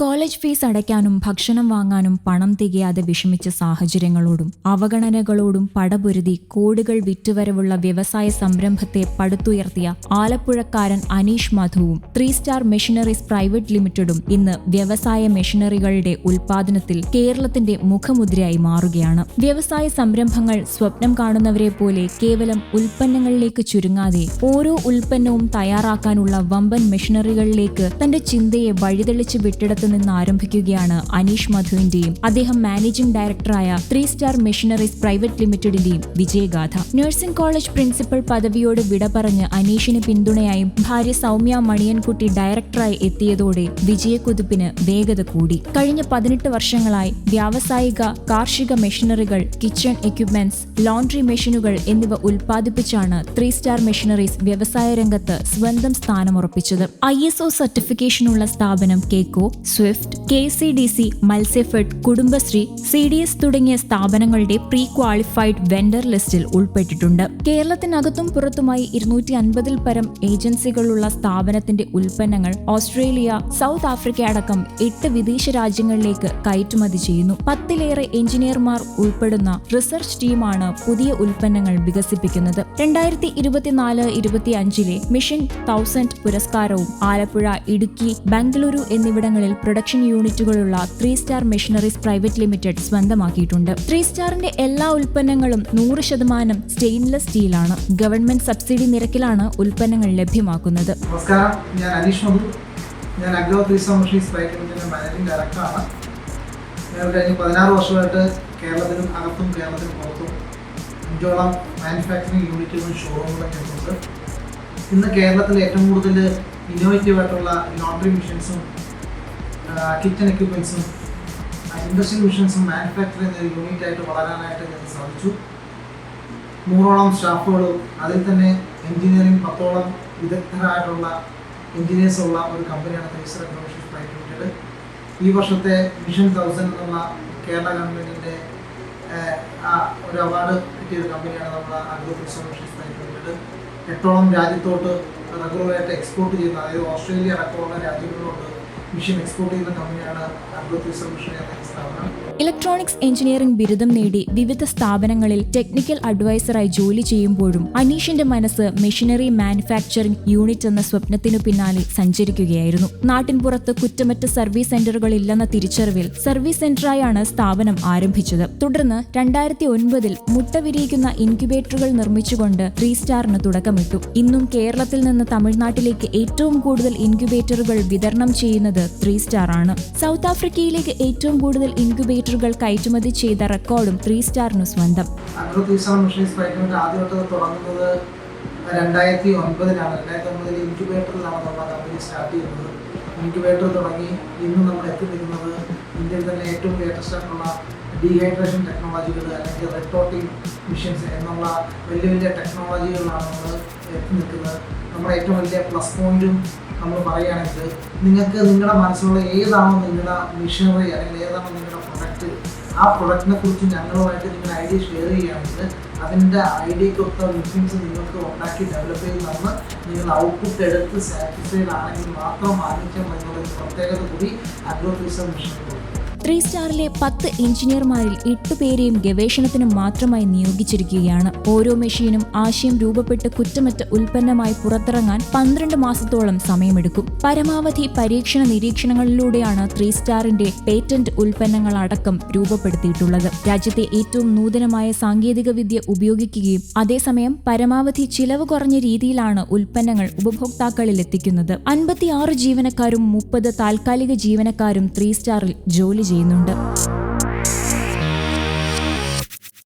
College fees അടയ്ക്കാനും ഭക്ഷണം വാങ്ങാനും പണം തികയാതെ വിഷമിച്ച സാഹചര്യങ്ങളോടും അവഗണനകളോടും പടപൊരുതി കോടികൾ വിറ്റുവരവുള്ള വ്യവസായ സംരംഭത്തെ പടുത്തുയർത്തിയ ആലപ്പുഴക്കാരൻ അനീഷ് മധുവും ത്രീ സ്റ്റാർ മെഷീനറീസ് പ്രൈവറ്റ് ലിമിറ്റഡും ഇന്ന് വ്യവസായ മെഷീനറികളുടെ ഉൽപാദനത്തിൽ കേരളത്തിന്റെ മുഖമുദ്രയായി മാറുകയാണ്. വ്യവസായ സംരംഭങ്ങൾ സ്വപ്നം കാണുന്നവരെ പോലെ കേവലം ഉൽപ്പന്നങ്ങളിലേക്ക് ചുരുങ്ങാതെ ഓരോ ഉൽപ്പന്നവും തയ്യാറാക്കാനുള്ള വമ്പൻ മെഷീനറികളിലേക്ക് തന്റെ ചിന്തയെ വഴിതെളിച്ച് വിട്ടിടത്ത് നിന്ന് ആരംഭിക്കുകയാണ് അനീഷ് മധുവിന്റെയും അദ്ദേഹം മാനേജിംഗ് ഡയറക്ടറായ ത്രീ സ്റ്റാർ മെഷീനറീസ് പ്രൈവറ്റ് ലിമിറ്റഡിന്റെയും വിജയഗാഥ. നഴ്സിംഗ് കോളേജ് പ്രിൻസിപ്പൽ പദവിയോട് വിട പറഞ്ഞ് അനീഷിന് പിന്തുണയായും ഭാര്യ സൗമ്യ മണിയൻകുട്ടി ഡയറക്ടറായി എത്തിയതോടെ വിജയക്കുതിപ്പിന് വേഗത കൂടി. കഴിഞ്ഞ പതിനെട്ട് വർഷങ്ങളായി വ്യാവസായിക കാർഷിക മെഷീനറികൾ കിച്ചൺ എക്യുപ്മെന്റ്സ് ലോണ്ടറി മെഷീനുകൾ എന്നിവ ഉൽപ്പാദിപ്പിച്ചാണ് ത്രീ സ്റ്റാർ മെഷീനറീസ് വ്യവസായ രംഗത്ത് സ്വന്തം സ്ഥാനമുറപ്പിച്ചത്. ഐ എസ് ഒ സർട്ടിഫിക്കേഷനുള്ള സ്ഥാപനം കേക്കോ swift K C D C Matsyafed Kudumbashree C D S തുടങ്ങിയ സ്ഥാപനങ്ങളുടെ പ്രീ ക്വാളിഫൈഡ് വെണ്ടർ ലിസ്റ്റിൽ ഉൾപ്പെട്ടിട്ടുണ്ട്. കേരളത്തിനകത്തും പുറത്തുമായി ഇരുന്നൂറ്റി അൻപതിൽ പരം ഏജൻസികളുള്ള സ്ഥാപനത്തിന്റെ ഉൽപ്പന്നങ്ങൾ ഓസ്ട്രേലിയ സൗത്ത് ആഫ്രിക്ക അടക്കം എട്ട് വിദേശ രാജ്യങ്ങളിലേക്ക് കയറ്റുമതി ചെയ്യുന്നു. പത്തിലേറെ എഞ്ചിനീയർമാർ ഉൾപ്പെടുന്ന റിസർച്ച് ടീമാണ് പുതിയ ഉൽപ്പന്നങ്ങൾ വികസിപ്പിക്കുന്നത്. രണ്ടായിരത്തി ഇരുപത്തിനാല് ഇരുപത്തി അഞ്ചിലെ മിഷൻ തൗസൻഡ് പുരസ്കാരവും ആലപ്പുഴ ഇടുക്കി ബംഗളൂരു എന്നിവിടങ്ങളിൽ production യൂണിറ്റുകളുള്ള three star machineries private limited സ്വന്തമാക്കിയിട്ടുണ്ട്. ത്രീ സ്റ്റാറിന്റെ എല്ലാ ഉൽപ്പന്നങ്ങളും നൂറ് ശതമാനം സ്റ്റെയിൻലെസ് സ്റ്റീലാണ്. ഗവൺമെന്റ് സബ്സിഡി നിരക്കിലാണ് ഉൽപ്പന്നങ്ങൾ ലഭ്യമാക്കുന്നത്. നമസ്കാരം. ഞാൻ അനീഷ് മധു. ഞാൻ അഗ്രോ ടൂറിസം പ്രൈവറ്റ് ലിമിറ്റഡിന്റെ മാനേജിംഗ് ഡയറക്ടറാണ് കഴിഞ്ഞ പതിനാറ് വർഷമായിട്ട് കേരളത്തിലും അകത്തും കേരളത്തിനും പുറത്തും അഞ്ചോളം മാനുഫാക്ചറിങ് യൂണിറ്റുകളും ഷോറൂമുകളൊക്കെ ഉണ്ട് ഇന്ന് കേരളത്തിൽ ഏറ്റവും കൂടുതൽ ഇന്നോവേറ്റീവ് ആയിട്ടുള്ള ലോണ്ടറി മെഷീൻസും കിച്ചൺ എക്യുപ്മെൻസും ഇൻഡസ്ട്രിയൽ മെഷീൻസും മാനുഫാക്ചർ ചെയ്യുന്ന ഒരു യൂണിറ്റ് ആയിട്ട് വളരാനായിട്ട് ഞങ്ങൾക്ക് സാധിച്ചു. നൂറോളം സ്റ്റാഫുകളും അതിൽ തന്നെ എഞ്ചിനീയറിംഗ് പത്തോളം വിദഗ്ധരായിട്ടുള്ള എഞ്ചിനീയേഴ്സ് ഉള്ള ഒരു കമ്പനിയാണ് തൈസർ ഇന്നോവേഷൻ പ്രൈവറ്റ് ലിമിറ്റഡ് ഈ വർഷത്തെ മിഷൻ തൗസൻഡ് എന്നുള്ള കേരള ഗവൺമെന്റിന്റെ ഒരു അവാർഡ് കിട്ടിയ ഒരു കമ്പനിയാണ് നമ്മുടെ അഗ്രോ ഇന്നോവേഷൻ പ്രൈവറ്റ് ലിമിറ്റഡ് എട്ടോളം രാജ്യത്തോട്ട് റെഗുലറായിട്ട് എക്സ്പോർട്ട് ചെയ്യുന്ന അതായത് ഓസ്ട്രേലിയ അടക്കമുള്ള രാജ്യങ്ങളിലോട്ട് മിഷൻ എക്സ്പോർട്ട് ചെയ്യുന്ന കമ്പനിയാണ് അഗ്രോത്തി സൊല്യൂഷൻ എന്ന സ്ഥാപനം. ഇലക്ട്രോണിക്സ് എഞ്ചിനീയറിംഗ് ബിരുദം നേടി വിവിധ സ്ഥാപനങ്ങളിൽ ടെക്നിക്കൽ അഡ്വൈസറായി ജോലി ചെയ്യുമ്പോഴും അനീഷിന്റെ മനസ്സ് മെഷീനറി മാനുഫാക്ചറിംഗ് യൂണിറ്റ് എന്ന സ്വപ്നത്തിനു പിന്നാലെ സഞ്ചരിക്കുകയായിരുന്നു. നാട്ടിൻപുറത്ത് കുറ്റമറ്റ സർവീസ് സെന്ററുകൾ ഇല്ലെന്ന തിരിച്ചറിവിൽ സർവീസ് സെന്ററായാണ് സ്ഥാപനം ആരംഭിച്ചത്. തുടർന്ന് രണ്ടായിരത്തി ഒൻപതിൽ മുട്ട വിരിയിക്കുന്ന ഇൻക്യുബേറ്ററുകൾ നിർമ്മിച്ചുകൊണ്ട് റീസ്റ്റാറിന് സ്റ്റാറിന് തുടക്കമിട്ടു. ഇന്നും കേരളത്തിൽ നിന്ന് തമിഴ്നാട്ടിലേക്ക് ഏറ്റവും കൂടുതൽ ഇൻക്യുബേറ്ററുകൾ വിതരണം ചെയ്യുന്നത് ത്രീ സ്റ്റാർ ആണ്. സൗത്ത് ആഫ്രിക്കയിലേക്ക് ഏറ്റവും കൂടുതൽ ഇൻക്യുബേറ്ററുകൾ കയറ്റുമതി ചെയ്ത റെക്കോർഡും ത്രീ സ്റ്റാറിനു സ്വന്തം. രണ്ടായിരത്തി ഒൻപതിലാണ്. രണ്ടായിരത്തി ഒൻപതിൽ ഇൻക്യുബേറ്ററിലാണ് നമ്മൾ കമ്പനി സ്റ്റാർട്ട് ചെയ്യുന്നത്. ഇൻക്യുബേറ്റർ തുടങ്ങി ഇന്ന് നമ്മൾ എത്തി നിൽക്കുന്നത് ഇന്ത്യയിൽ തന്നെ ഏറ്റവും ലേറ്റസ്റ്റ് ആയിട്ടുള്ള ഡീഹൈഡ്രേഷൻ ടെക്നോളജികൾ അല്ലെങ്കിൽ റെട്ടോട്ടിംഗ് മെഷീൻസ് എന്നുള്ള വലിയ വലിയ ടെക്നോളജികളിലാണ് നമ്മൾ എത്തി നിൽക്കുന്നത് നമ്മുടെ ഏറ്റവും വലിയ പ്ലസ് പോയിന്റും നമ്മൾ പറയുകയാണെങ്കിൽ നിങ്ങൾക്ക് നിങ്ങളുടെ മനസ്സിലുള്ള ഏതാണോ നിങ്ങളുടെ മിഷനറി അല്ലെങ്കിൽ ഏതാണോ നിങ്ങളുടെ പ്രൊഡക്റ്റ് ആ പ്രൊഡക്റ്റിനെ കുറിച്ച് ഞങ്ങളുമായിട്ട് നിങ്ങൾ ഐഡിയ ഷെയർ ചെയ്യുകയാണെങ്കിൽ അതിന്റെ ഐഡിയക്കൊത്ത മിഷൻസ് നിങ്ങൾക്ക് ഉണ്ടാക്കി ഡെവലപ്പ് ചെയ്ത് തന്ന് നിങ്ങൾ ഔട്ട്പുട്ട് എടുത്ത് സാറ്റിസ്ഫൈഡ് ആണെങ്കിൽ മാത്രം വാങ്ങിച്ചാൽ മതി പ്രത്യേകത കൂടി അഗ്രോ ടൂറിസം മിഷനുണ്ട് ത്രീ സ്റ്റാറിലെ പത്ത് എഞ്ചിനീയർമാരിൽ എട്ട് പേരെയും ഗവേഷണത്തിന് മാത്രമായി നിയോഗിച്ചിരിക്കുകയാണ്. ഓരോ മെഷീനും ആശയം രൂപപ്പെട്ട് കുറ്റമറ്റ ഉൽപ്പന്നമായി പുറത്തിറങ്ങാൻ പന്ത്രണ്ട് മാസത്തോളം സമയമെടുക്കും. പരമാവധി പരീക്ഷണ നിരീക്ഷണങ്ങളിലൂടെയാണ് ത്രീ സ്റ്റാറിന്റെ പേറ്റന്റ് ഉൽപ്പന്നങ്ങൾ അടക്കം രൂപപ്പെടുത്തിയിട്ടുള്ളത്. രാജ്യത്തെ ഏറ്റവും നൂതനമായ സാങ്കേതിക വിദ്യ ഉപയോഗിക്കുകയും അതേസമയം പരമാവധി ചിലവ് കുറഞ്ഞ രീതിയിലാണ് ഉൽപ്പന്നങ്ങൾ ഉപഭോക്താക്കളിൽ എത്തിക്കുന്നത് അൻപത്തിയാറ് ജീവനക്കാരും മുപ്പത് താൽക്കാലിക ജീവനക്കാരും ത്രീ സ്റ്റാറിൽ ജോലി ചെയ്യുന്നുണ്ട്